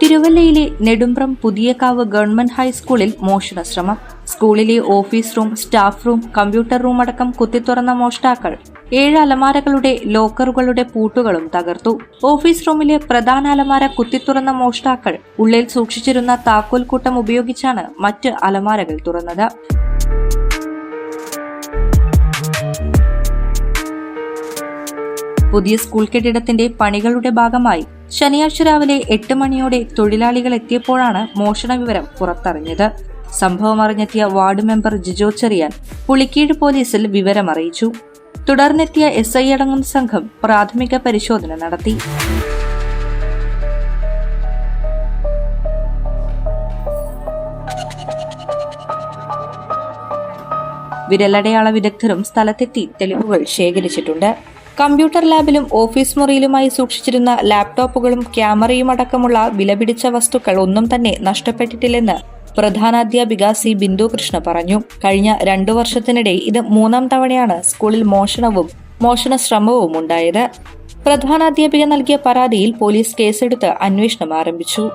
തിരുവല്ലയിലെ Nedumpram Puthiyakavu government ഹൈസ്കൂളിൽ മോഷണശ്രമം. സ്കൂളിലെ office room staff room computer room അടക്കം കുത്തിത്തുറന്ന മോഷ്ടാക്കൾ ഏഴ് അലമാരകളുടെ ലോക്കറുകളുടെ പൂട്ടുകളും തകർത്തു. ഓഫീസ് റൂമിലെ പ്രധാന അലമാര കുത്തിത്തുറന്ന മോഷ്ടാക്കൾ ഉള്ളിൽ സൂക്ഷിച്ചിരുന്ന താക്കോൽക്കൂട്ടം ഉപയോഗിച്ചാണ് മറ്റ് അലമാരകൾ തുറന്നത്. പുതിയ സ്കൂൾ കെട്ടിടത്തിന്റെ പണികളുടെ ഭാഗമായി ശനിയാഴ്ച രാവിലെ എട്ട് മണിയോടെ തൊഴിലാളികൾ എത്തിയപ്പോഴാണ് മോഷണ വിവരം പുറത്തറിഞ്ഞത്. സംഭവം അറിഞ്ഞെത്തിയ വാർഡ് മെമ്പർ ജിജോ ചെറിയാൻ പുളിക്കീഴ് പോലീസിൽ വിവരമറിയിച്ചു. തുടർന്നെത്തിയ എസ് ഐ അടങ്ങുന്ന സംഘം പ്രാഥമിക പരിശോധന നടത്തി. വിരലടയാള വിദഗ്ധരും സ്ഥലത്തെത്തി തെളിവുകൾ ശേഖരിച്ചിട്ടുണ്ട്. കമ്പ്യൂട്ടർ ലാബിലും ഓഫീസ് മുറിയിലുമായി സൂക്ഷിച്ചിരുന്ന ലാപ്ടോപ്പുകളും ക്യാമറയും അടക്കമുള്ള വിലപിടിച്ച വസ്തുക്കൾ ഒന്നും തന്നെ നഷ്ടപ്പെട്ടിട്ടില്ലെന്ന് പ്രധാനാധ്യാപിക സി ബിന്ദു കൃഷ്ണ പറഞ്ഞു. കഴിഞ്ഞ രണ്ടു വർഷത്തിനിടെ ഇത് മൂന്നാം തവണയാണ് സ്കൂളിൽ മോഷണവും മോഷണ ശ്രമവും ഉണ്ടായത്. പ്രധാനാധ്യാപിക നൽകിയ പരാതിയിൽ പോലീസ് കേസെടുത്ത് അന്വേഷണം ആരംഭിച്ചു.